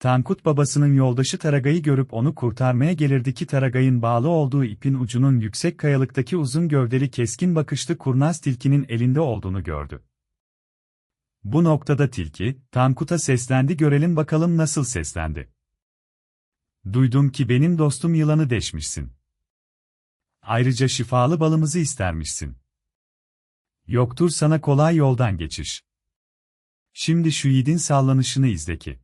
Tankut babasının yoldaşı Taragay'ı görüp onu kurtarmaya gelirdi ki Taragay'ın bağlı olduğu ipin ucunun yüksek kayalıktaki uzun gövdeli keskin bakışlı kurnaz tilkinin elinde olduğunu gördü. Bu noktada tilki, Tankut'a seslendi görelim bakalım nasıl seslendi. Duydum ki benim dostum yılanı deşmişsin. Ayrıca şifalı balımızı istermişsin. Yoktur sana kolay yoldan geçiş. Şimdi şu yiğidin sallanışını izle ki.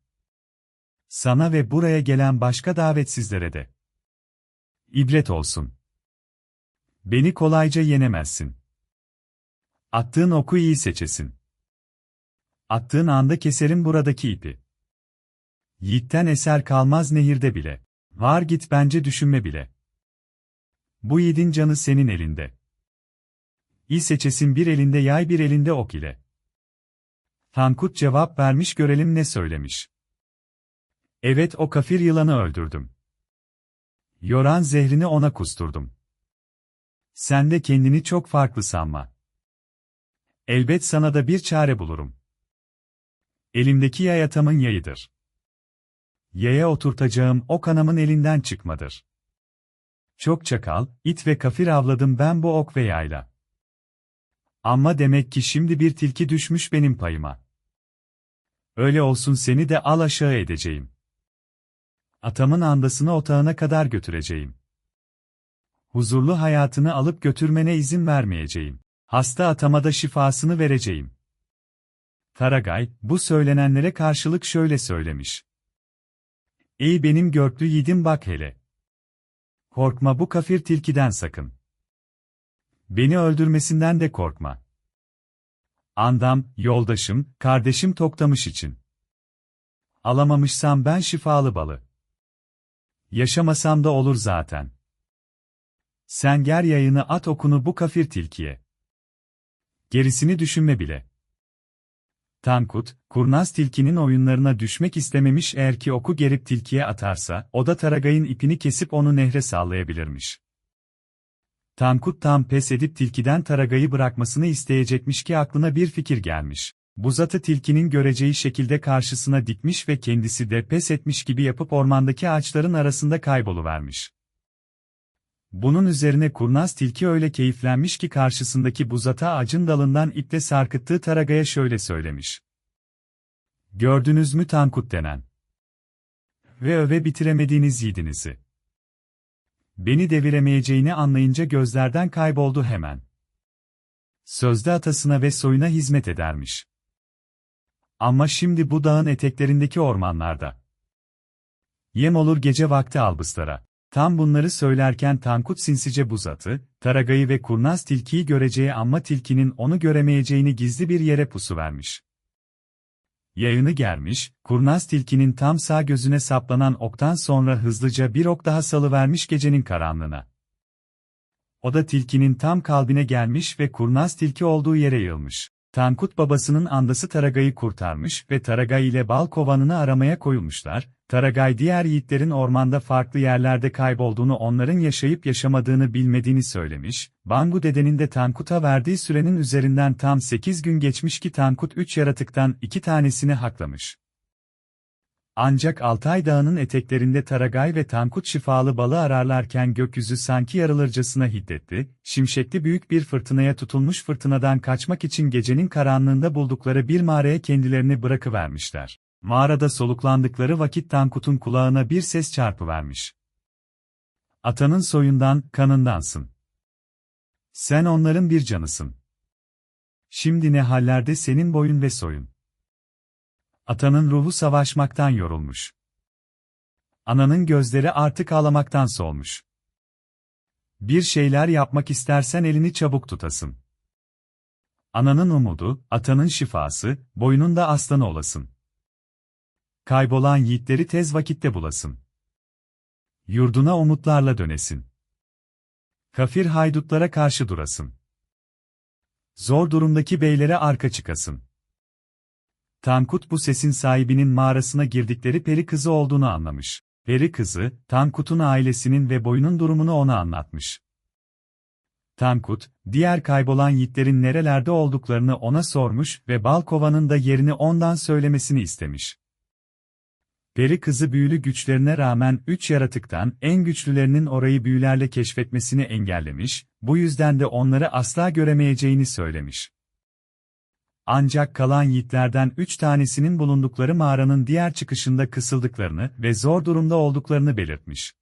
Sana ve buraya gelen başka davetsizlere de. İbret olsun. Beni kolayca yenemezsin. Attığın oku iyi seçesin. Attığın anda keserim buradaki ipi. Yiğitten eser kalmaz nehirde bile. Var git bence düşünme bile. Bu yiğidin canı senin elinde. İyi seçesin bir elinde yay bir elinde ok ile. Tankut cevap vermiş görelim ne söylemiş. Evet o kafir yılanı öldürdüm. Yoran zehrini ona kusturdum. Sen de kendini çok farklı sanma. Elbet sana da bir çare bulurum. Elimdeki yay atamın yayıdır. Yaya oturtacağım o kanamın elinden çıkmadır. Çok çakal, it ve kafir avladım ben bu ok ve yayla. Ama demek ki şimdi bir tilki düşmüş benim payıma. Öyle olsun seni de al aşağı edeceğim. Atamın andasını otağına kadar götüreceğim. Huzurlu hayatını alıp götürmene izin vermeyeceğim. Hasta atama da şifasını vereceğim. Taragay, bu söylenenlere karşılık şöyle söylemiş. Ey benim görklü yiğidim bak hele. Korkma bu kafir tilkiden sakın. Beni öldürmesinden de korkma. Andam, yoldaşım, kardeşim toktamış için. Alamamışsam ben şifalı balı. Yaşamasam da olur zaten. Sen ger yayını at okunu bu kafir tilkiye. Gerisini düşünme bile. Tankut, kurnaz tilkinin oyunlarına düşmek istememiş eğer ki oku gerip tilkiye atarsa, o da Taragay'ın ipini kesip onu nehre sallayabilirmiş. Tankut tam pes edip tilkiden Taragay'ı bırakmasını isteyecekmiş ki aklına bir fikir gelmiş. Buzatı tilkinin göreceği şekilde karşısına dikmiş ve kendisi de pes etmiş gibi yapıp ormandaki ağaçların arasında kayboluvermiş. Bunun üzerine kurnaz tilki öyle keyiflenmiş ki karşısındaki buzata ağacın dalından iple sarkıttığı Taragay'a şöyle söylemiş. Gördünüz mü Tankut denen? Ve öve bitiremediğiniz yiğidinizi. Beni deviremeyeceğini anlayınca gözlerden kayboldu hemen. Sözde atasına ve soyuna hizmet edermiş. Ama şimdi bu dağın eteklerindeki ormanlarda. Yem olur gece vakti albıslara. Tam bunları söylerken Tankut sinsice buzatı, Taragay'ı ve kurnaz tilkiyi göreceği ama tilkinin onu göremeyeceğini gizli bir yere pusu vermiş. Yayını germiş, kurnaz tilkinin tam sağ gözüne saplanan oktan sonra hızlıca bir ok daha salıvermiş gecenin karanlığına. O da tilkinin tam kalbine gelmiş ve kurnaz tilki olduğu yere yığılmış. Tankut babasının andası Taragay'ı kurtarmış ve Taragay ile bal kovanını aramaya koyulmuşlar, Taragay diğer yiğitlerin ormanda farklı yerlerde kaybolduğunu onların yaşayıp yaşamadığını bilmediğini söylemiş, Bangu dedenin de Tankut'a verdiği sürenin üzerinden tam 8 gün geçmiş ki Tankut 3 yaratıktan 2 tanesini haklamış. Ancak Altay Dağı'nın eteklerinde Taragay ve Tankut şifalı balı ararlarken gökyüzü sanki yarılırcasına hiddetti, şimşekli büyük bir fırtınaya tutulmuş fırtınadan kaçmak için gecenin karanlığında buldukları bir mağaraya kendilerini bırakıvermişler. Mağarada soluklandıkları vakit Tankut'un kulağına bir ses çarpıvermiş. Atanın soyundan, kanındansın. Sen onların bir canısın. Şimdi ne hallerde senin boyun ve soyun. Atanın ruhu savaşmaktan yorulmuş. Ananın gözleri artık ağlamaktan solmuş. Bir şeyler yapmak istersen elini çabuk tutasın. Ananın umudu, atanın şifası, boynunda aslanı olasın. Kaybolan yiğitleri tez vakitte bulasın. Yurduna umutlarla dönesin. Kafir haydutlara karşı durasın. Zor durumdaki beylere arka çıkasın. Tankut bu sesin sahibinin mağarasına girdikleri peri kızı olduğunu anlamış. Peri kızı, Tankut'un ailesinin ve boyunun durumunu ona anlatmış. Tankut, diğer kaybolan yiğitlerin nerelerde olduklarını ona sormuş ve Balkova'nın da yerini ondan söylemesini istemiş. Peri kızı büyülü güçlerine rağmen üç yaratıktan en güçlülerinin orayı büyülerle keşfetmesini engellemiş, bu yüzden de onları asla göremeyeceğini söylemiş. Ancak kalan yiğitlerden üç tanesinin bulundukları mağaranın diğer çıkışında kısıldıklarını ve zor durumda olduklarını belirtmiş.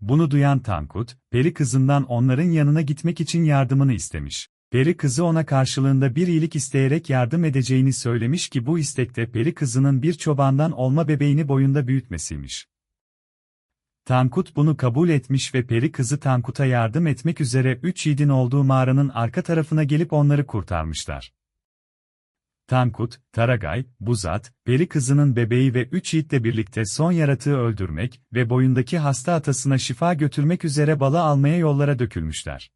Bunu duyan Tankut, peri kızından onların yanına gitmek için yardımını istemiş. Peri kızı ona karşılığında bir iyilik isteyerek yardım edeceğini söylemiş ki bu istekte peri kızının bir çobandan olma bebeğini boyunda büyütmesiymiş. Tankut bunu kabul etmiş ve peri kızı Tankut'a yardım etmek üzere üç yiğidin olduğu mağaranın arka tarafına gelip onları kurtarmışlar. Tankut, Taragay, Buzat, peri kızının bebeği ve üç yiğitle birlikte son yaratığı öldürmek ve boyundaki hasta atasına şifa götürmek üzere balı almaya yollara dökülmüşler.